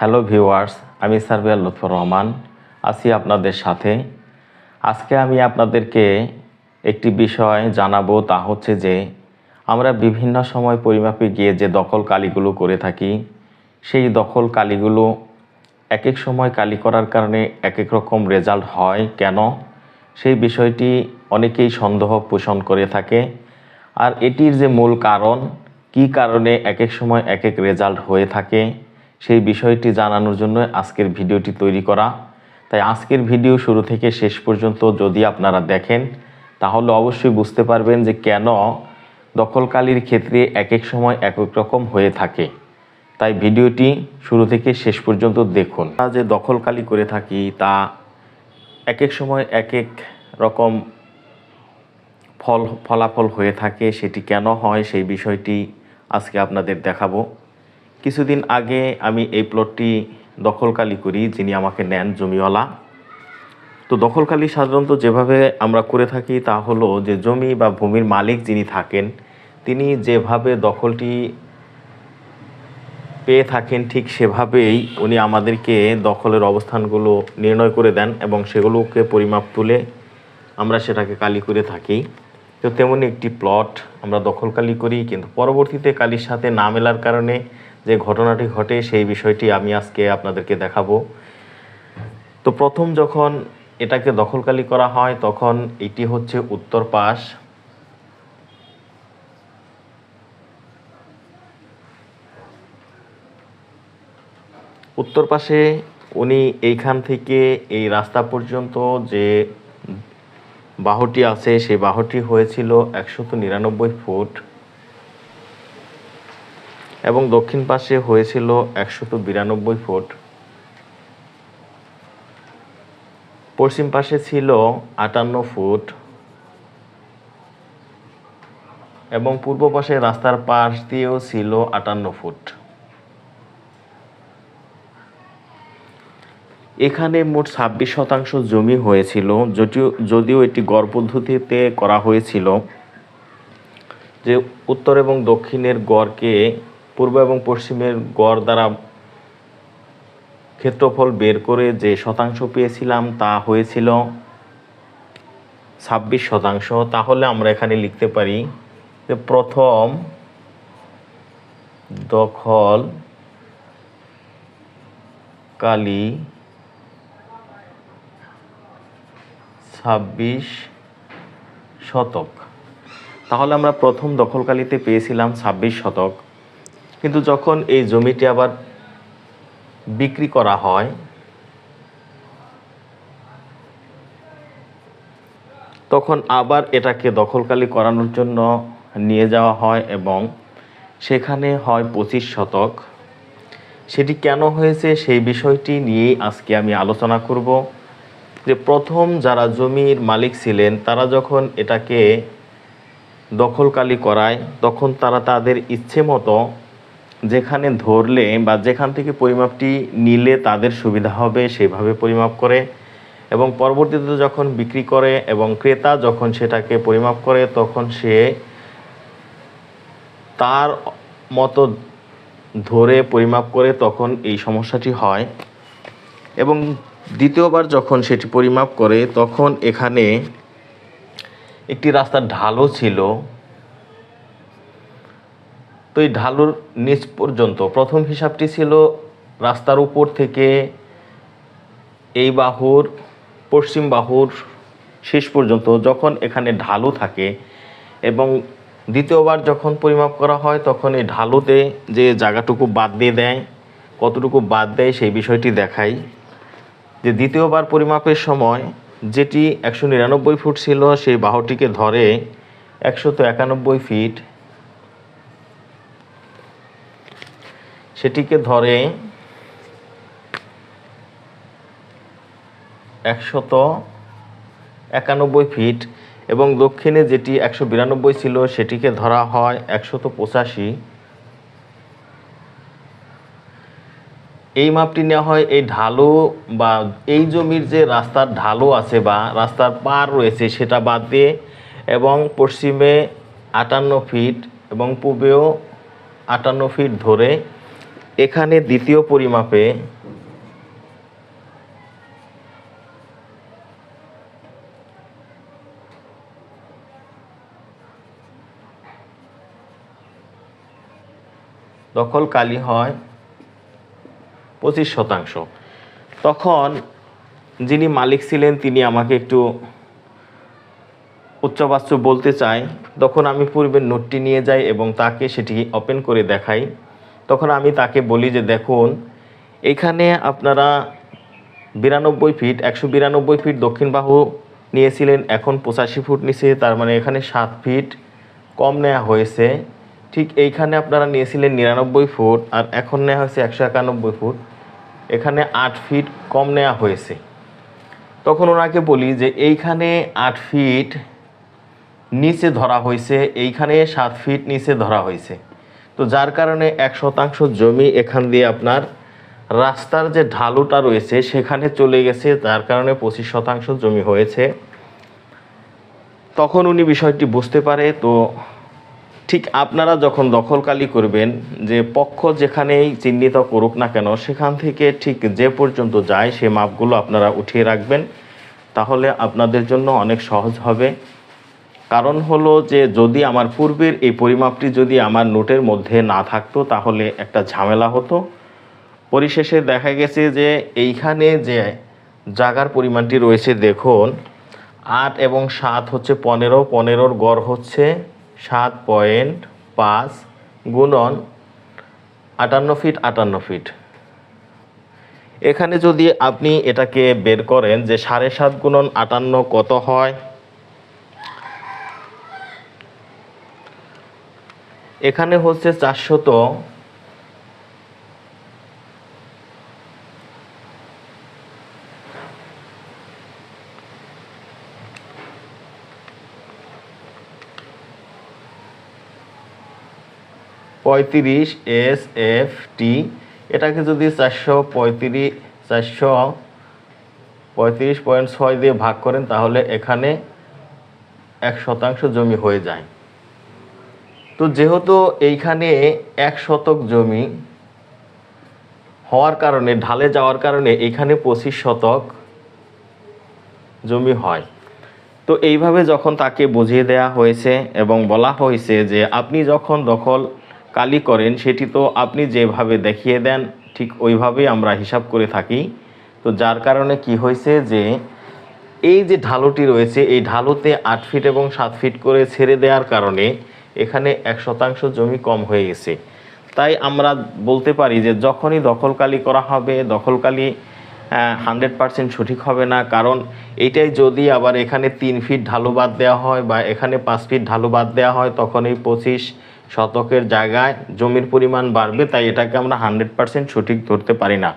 Hello viewers, আমি surveyor Lutfar Rahman, আছি আপনাদের সাথে। আজকে আমি আপনাদেরকে একটি বিষয় জানাব, তা হচ্ছে যে আমরা বিভিন্ন সময় পরিমাপে গিয়ে যে দখল কালিগুলো করে থাকি, সেই দখল কালিগুলো এক এক সময় কালি করার কারণে এক এক রকম রেজাল্ট হয়। কেন? সেই বিষয়টি অনেকেই সন্দেহ পোষণ করে থাকে। আর এটির যে মূল কারণ, কি কারণে এক এক সময় এক এক রেজাল্ট হয়ে থাকে? সেই বিষয়টি জানানোর জন্য আজকের ভিডিওটি তৈরি করা। তাই আজকের ভিডিও শুরু থেকে শেষ পর্যন্ত যদি আপনারা দেখেন, তাহলে অবশ্যই বুঝতে পারবেন যে কেন দখলকালীর ক্ষেত্রে এক এক সময় এক এক রকম হয়ে থাকে। তাই ভিডিওটি শুরু থেকে শেষ পর্যন্ত দেখুন। আমরা যে দখলকালী করে থাকি, তা এক এক সময় এক এক রকম ফল, ফলাফল হয়ে থাকে। সেটি কেন হয়, সেই বিষয়টি আজকে আপনাদের দেখাবো। কিছুদিন আগে আমি এই প্লটটি দখলকালি করি, যিনি আমাকে নেন জমিওয়ালা। তো দখলকালি সাধারণত যেভাবে আমরা করে থাকি, তা হলো যে জমি বা ভূমির মালিক যিনি থাকেন, তিনি যেভাবে দখলটি পেয়ে থাকেন, ঠিক সেভাবেই উনি আমাদেরকে দখলের অবস্থানগুলো নির্ণয় করে দেন এবং সেগুলোকে পরিমাপ তুলে আমরা সেটাকে কালি করে থাকি। তো তেমনি একটি প্লট আমরা দখলকালি করি, কিন্তু পরবর্তীতে কালির সাথে না মেলার কারণে যে ঘটনাটি ঘটে সেই বিষয়টি আমি আজকে আপনাদেরকে দেখাবো। তো প্রথম যখন এটাকে দখলকালি করা হয়, তখন এটি হচ্ছে উত্তর পাশ। উত্তর পাশে উনি এইখান থেকে এই রাস্তা পর্যন্ত যে বাহুটি আছে, সেই বাহুটি হয়েছিল একশত নিরানব্বই ফুট। এবং দক্ষিণ পাশে হয়েছিল একশত বিরানব্বই ফুট। পশ্চিম পাশে ছিল আটান্ন ফুট এবং পূর্ব পাশে রাস্তার পাশ দিয়েও ছিল আটান্ন ফুট। এখানে মোট ছাব্বিশ শতাংশ জমি হয়েছিল, যদিও যদিও এটি গড় পদ্ধতিতে করা হয়েছিল যে উত্তর এবং দক্ষিণের গড়কে পূর্ব এবং পশ্চিমের গড় দ্বারা ক্ষেত্রফল বের করে যে শতাংশ পেয়েছিলাম তা হয়েছিল ছাব্বিশ শতাংশ। তাহলে আমরা এখানে লিখতে পারি যে প্রথম দখল কালি ছাব্বিশ শতক। তাহলে আমরা প্রথম দখলকালিতে পেয়েছিলাম ছাব্বিশ শতক। কিন্তু যখন এই জমিটি আবার বিক্রি করা হয়, তখন আবার এটাকে দখলকালি করানোর জন্য নিয়ে যাওয়া হয় এবং সেখানে হয় পঁচিশ শতক। সেটি কেন হয়েছে সেই বিষয়টি নিয়েই আজকে আমি আলোচনা করব। যে প্রথম যারা জমির মালিক ছিলেন, তারা যখন এটাকে দখলকালি করায়, তখন তারা তাদের ইচ্ছে মতো যেখানে ধরলে বা যেখান থেকে পরিমাপটি নিলে তাদের সুবিধা হবে, সেভাবে পরিমাপ করে এবং পরবর্তীতে যখন বিক্রি করে এবং ক্রেতা যখন সেটাকে পরিমাপ করে, তখন সে তার মতো ধরে পরিমাপ করে তখন এই সমস্যাটি হয়। এবং দ্বিতীয়বার যখন সেটি পরিমাপ করে, তখন এখানে একটি রাস্তার ঢালও ছিল। তো এই ঢালুর নিচ পর্যন্ত। প্রথম হিসাবটি ছিল রাস্তার উপর থেকে এই বাহুর, পশ্চিম বাহুর শেষ পর্যন্ত, যখন এখানে ঢালু থাকে এবং দ্বিতীয়বার যখন পরিমাপ করা হয়, তখন এই ঢালুতে যে জায়গাটুকু বাদ দিয়ে দেয়, কতটুকু বাদ দেয় সেই বিষয়টি দেখাই। যে দ্বিতীয়বার পরিমাপের সময় যেটি একশো নিরানব্বই ফুট ছিল, সেই বাহুটিকে ধরে একশত একানব্বই ফিট সেটিকে ধরে একশত একানব্বই ফিট এবং দক্ষিণে যেটি একশো বিরানব্বই ছিল সেটিকে ধরা হয় একশত পঁচাশি। এই মাপটি নেওয়া হয় এই ঢালু বা এই জমির যে রাস্তার ঢালু আছে বা রাস্তার পার রয়েছে সেটা বাদ দিয়ে এবং পশ্চিমে আটান্ন ফিট এবং পূবেও আটান্ন ফিট ধরে এখানে দ্বিতীয় পরিমাপে দখল কালি হয় পঁচিশ শতাংশ। তখন যিনি মালিক ছিলেন, তিনি আমাকে একটু উচ্চবাচ্য বলতে চাই তখন আমি পূর্বের নোটটি নিয়ে যাই এবং তাকে সেটি ওপেন করে দেখাই। তখন আমি তাকে বলি যে, দেখুন, এখানে আপনারা বিরানব্বই ফিট, একশো বিরানব্বই ফিট দক্ষিণ বাহু নিয়েছিলেন, এখন পঁচাশি ফুট নিচে, তার মানে এখানে সাত ফিট কম নেওয়া হয়েছে। ঠিক এইখানে আপনারা নিয়েছিলেন নিরানব্বই ফুট, আর এখন নেওয়া হয়েছে একশো একানব্বই ফুট। এখানে আট ফিট কম নেওয়া হয়েছে। তখন ওনাকে বলি যে, এইখানে আট ফিট নিচে ধরা হয়েছে, এইখানে সাত ফিট নিচে ধরা হয়েছে। তো যার কারণে এক শতাংশ জমি এখান দিয়ে আপনার রাস্তার যে ঢালুটা রয়েছে, সেখানে চলে গেছে, যার কারণে পঁচিশ শতাংশ জমি হয়েছে। তখন উনি বিষয়টি বুঝতে পারে, তো ঠিক আপনারা যখন দখলকালি করবেন, যে পক্ষ যেখানেই চিহ্নিত করুক না কেন, সেখান থেকে ঠিক যে পর্যন্ত যায়, সে মাপগুলো আপনারা উঠিয়ে রাখবেন। তাহলে আপনাদের জন্য অনেক সহজ হবে। কারণ হলো যে যদি আমার পূর্বের এই পরিমাপটি যদি আমার নোটের মধ্যে না থাকতো, তাহলে একটা ঝামেলা হতো। পরিশেষে দেখা গেছে যে এইখানে যে জাগার পরিমাণটি রয়েছে, দেখুন, আট এবং সাত হচ্ছে পনেরো, পনেরোর গড় হচ্ছে সাত পয়েন্ট পাঁচ গুণন আটান্ন ফিট আটান্ন ফিট। এখানে যদি আপনি এটাকে বের করেন যে সাড়ে সাত গুণন আটান্ন কত হয়? এখানে হচ্ছে চারশত পঁয়ত্রিশ এস এফ টি এটাকে যদি চারশো পঁয়ত্রিশ চারশো পঁয়ত্রিশ পয়েন্ট ছয় দিয়ে ভাগ করেন, তাহলে এখানে এক শতাংশ জমি হয়ে যায়। তো যেহেতু এইখানে এক শতক জমি হওয়ার কারণে, ঢালে যাওয়ার কারণে এইখানে পঁচিশ শতক জমি হয়। তো এইভাবে যখন তাকে বুঝিয়ে দেওয়া হয়েছে এবং বলা হয়েছে যে আপনি যখন দখল কালি করেন, সেটি তো আপনি যেভাবে দেখিয়ে দেন, ঠিক ওইভাবেই আমরা হিসাব করে থাকি। তো যার কারণে কি হয়েছে যে এই যে ঢালুটি রয়েছে, এই ঢালুতে আট ফিট এবং সাত ফিট করে ছেড়ে দেওয়ার কারণে এখানে এক শতাংশ জমি কম হয়ে গেছে। তাই আমরা বলতে পারি যে যখনই দখলকালি করা হবে, দখলকালি হান্ড্রেড পার্সেন্ট সঠিক হবে না। কারণ এটাই যদি আবার এখানে তিন ফিট ঢালু বাদ দেওয়া হয় বা এখানে পাঁচ ফিট ঢালু বাদ দেওয়া হয়, তখন এই পঁচিশ শতকের জায়গায় জমির পরিমাণ বাড়বে। তাই এটাকে আমরা হান্ড্রেড পার্সেন্ট সঠিক ধরতে পারি না।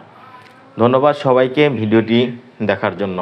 ধন্যবাদ সবাইকে ভিডিওটি দেখার জন্য।